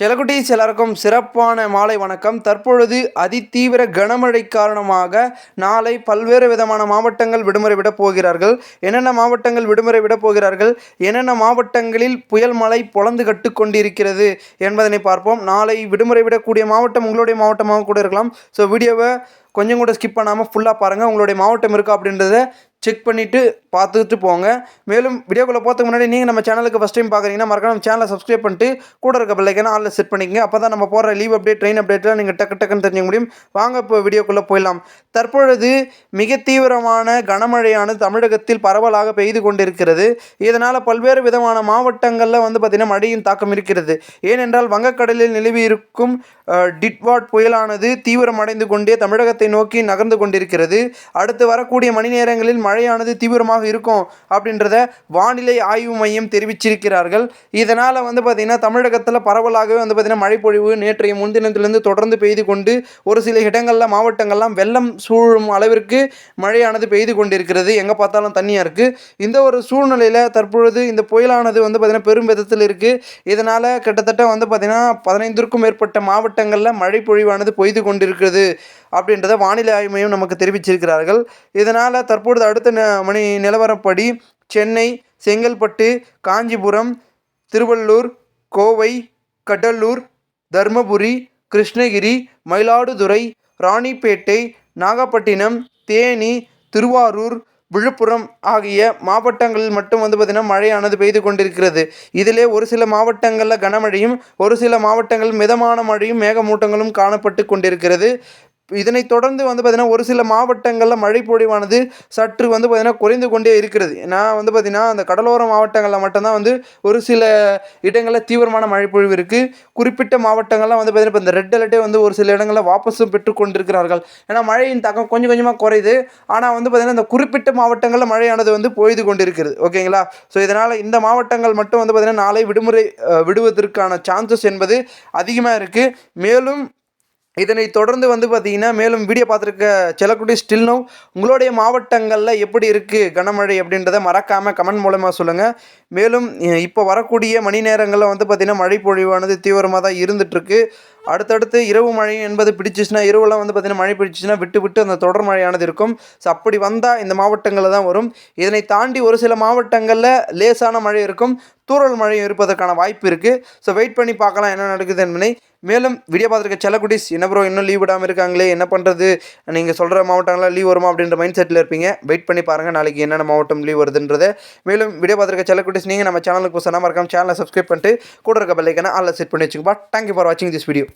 செலகுட்டீஸ் எல்லாருக்கும் சிறப்பான மாலை வணக்கம். தற்பொழுது அதிதீவிர கனமழை காரணமாக நாளை பல்வேறு விதமான மாவட்டங்கள் விடுமுறை விடப் போகிறார்கள். என்னென்ன மாவட்டங்கள் விடுமுறை விடப் போகிறார்கள்? என்னென்ன மாவட்டங்களில் புயல் மழை பொழந்து கட்டு கொண்டிருக்கிறது என்பதனை பார்ப்போம். நாளை விடுமுறை விடக்கூடிய மாவட்டம் உங்களுடைய மாவட்டமாக கூட இருக்கலாம். ஸோ வீடியோவை கொஞ்சம் கூட ஸ்கிப் பண்ணாமல் ஃபுல்லாக பாருங்கள் உங்களுடைய மாவட்டம் இருக்கா அப்படின்றத செக் பண்ணிவிட்டு பார்த்துட்டு போங்க. மேலும் வீடியோக்குள்ளே போகிறதுக்கு முன்னாடி நீங்கள் நம்ம சேனலுக்கு ஃபஸ்ட் டைம் பார்க்குறீங்கன்னா மறக்காம நம்ம சேனலை சப்ஸ்கிரைப் பண்ணிட்டு கூட இருக்க பிள்ளைக்கான ஆளில் செட் பண்ணிக்கங்க. அப்போ தான் நம்ம போகிற லீவ் அப்டேட் ட்ரெயின் அப்டேட்லாம் நீங்கள் டக்கு டக்குன்னு தெரிஞ்சுக்க முடியும். வாங்க இப்போ வீடியோக்குள்ளே போயிடலாம். தற்பொழுது மிக தீவிரமான கனமழையானது தமிழகத்தில் பரவலாக பெய்து கொண்டிருக்கிறது. இதனால் பல்வேறு விதமான மாவட்டங்களில் வந்து பார்த்திங்கன்னா மழையின் தாக்கம் இருக்கிறது. ஏனென்றால் வங்கக்கடலில் நிலவி இருக்கும் டிட்வாட் புயலானது தீவிரமடைந்து கொண்டே தமிழகத்தை நோக்கி நகர்ந்து கொண்டிருக்கிறது. அடுத்து வரக்கூடிய மணி நேரங்களில் மழையானது தீவிரமாக இருக்கும் அப்படின்றத வானிலை ஆய்வு மையம் தெரிவிச்சிருக்கிறார்கள். இதனால் வந்து பார்த்திங்கன்னா தமிழகத்தில் பரவலாகவே வந்து பார்த்திங்கன்னா மழைப்பொழிவு நேற்றைய முன்தினத்திலிருந்து தொடர்ந்து பெய்து கொண்டு ஒரு சில இடங்களில் மாவட்டங்கள்லாம் வெள்ளம் சூழும் அளவிற்கு மழையானது பெய்து கொண்டிருக்கிறது. எங்கே பார்த்தாலும் தண்ணியாக இருக்குது இந்த ஒரு சூழ்நிலையில் தற்பொழுது இந்த புயலானது வந்து பார்த்திங்கன்னா பெரும் விதத்தில் இருக்குது இதனால் கிட்டத்தட்ட வந்து பார்த்திங்கன்னா பதினைந்திற்கும் மேற்பட்ட மாவட்டங்களில் மழை பொழிவானது பெய்து கொண்டிருக்கிறது. அப்படின்றத வானிலை ஆய்வு மையம் நமக்கு தெரிவிச்சிருக்கிறார்கள். இதனால் தற்பொழுது அடுத்த ந- மணி நிலவரப்படி சென்னை செங்கல்பட்டு காஞ்சிபுரம் திருவள்ளூர் கோவை கடலூர் தர்மபுரி கிருஷ்ணகிரி மயிலாடுதுறை ராணிப்பேட்டை நாகப்பட்டினம் தேனி திருவாரூர் விழுப்புரம் ஆகிய மாவட்டங்களில் மட்டும் வந்து பார்த்திங்கன்னா மழையானது பெய்து கொண்டிருக்கிறது. இதிலே ஒரு சில மாவட்டங்களில் கனமழையும் ஒரு சில மாவட்டங்களில் மிதமான மழையும் மேகமூட்டங்களும் காணப்பட்டு கொண்டிருக்கிறது. இதனைத் தொடர்ந்து வந்து பார்த்திங்கன்னா ஒரு சில மாவட்டங்களில் மழை பொழிவானது சற்று வந்து பார்த்திங்கன்னா குறைந்து கொண்டே இருக்கிறது. நான் வந்து பார்த்திங்கன்னா அந்த கடலோர மாவட்டங்களில் மட்டும்தான் வந்து ஒரு சில இடங்களில் தீவிரமான மழை பொழிவு இருக்குது குறிப்பிட்ட மாவட்டங்கள்லாம் வந்து பார்த்திங்கன்னா இப்போ இந்த ரெட் அலர்ட்டே வந்து ஒரு சில இடங்களில் வாபஸும் பெற்று கொண்டிருக்கிறார்கள். ஏன்னா மழையின் தாக்கம் கொஞ்சம் கொஞ்சமாக குறையுது. ஆனால் வந்து பார்த்திங்கன்னா இந்த குறிப்பிட்ட மாவட்டங்களில் மழையானது வந்து பொய்து கொண்டிருக்கிறது. ஓகேங்களா? ஸோ இதனால் இந்த மாவட்டங்கள் மட்டும் வந்து பார்த்திங்கன்னா நாளை விடுமுறை விடுவதற்கான சான்சஸ் என்பது அதிகமாக இருக்குது மேலும் இதனை தொடர்ந்து வந்து பார்த்தீங்கன்னா மேலும் வீடியோ பார்த்துருக்க செல்லக்குடி ஸ்டில் நோ உங்களுடைய மாவட்டங்களில் எப்படி இருக்குது கனமழை அப்படின்றத மறக்காமல் கமெண்ட் மூலமாக சொல்லுங்கள் மேலும் இப்போ வரக்கூடிய மணி நேரங்களில் வந்து பார்த்திங்கன்னா மழை பொழிவானது தீவிரமாக தான் இருந்துகிட்ருக்கு அடுத்தடுத்து இரவு மழை என்பது பிடிச்சிச்சுன்னா இரவுலாம் வந்து பார்த்திங்கன்னா மழை பிடிச்சிச்சுன்னா விட்டு விட்டு அந்த தொடர் மழையானது இருக்கும். ஸோ அப்படி வந்தால் இந்த மாவட்டங்களில் தான் வரும். இதனை தாண்டி ஒரு சில மாவட்டங்களில் லேசான மழை இருக்கும். தூறல் மழை இருப்பதற்கான வாய்ப்பு இருக்குது ஸோ வெயிட் பண்ணி பார்க்கலாம் என்ன நடக்குது என்பதை. மேலும் வீடியோ பார்த்துருக்க செல்லக்குட்டீஸ் என்ன ப்ரோ இன்னும் லீவ் விடாமல் இருக்காங்களே? என்ன பண்ணுறது நீங்கள் சொல்கிற மாவட்டங்கள்லாம் லீவ் வருமா அப்படின்ற மைண்ட் செட்டில் இருப்பீங்க. வெயிட் பண்ணி பாருங்கள் நாளைக்கு என்னென்ன மாவட்டம் லீவ் வருதுன்றதை. மேலும் வீடியோ பார்த்துருக்க செல்லக்குட்டீஸ் நீங்கள் நம்ம சேனலுக்கு புதுசாக மறக்காம சேனலை சப்ஸ்கிரைப் பண்ணிட்டு கூட இருக்க பெல்லைக்கான ஆளில் செட் பண்ணி வச்சுக்கோப்பா தேங்க்யூ ஃபார் வாட்சிங் திஸ் வீடியோ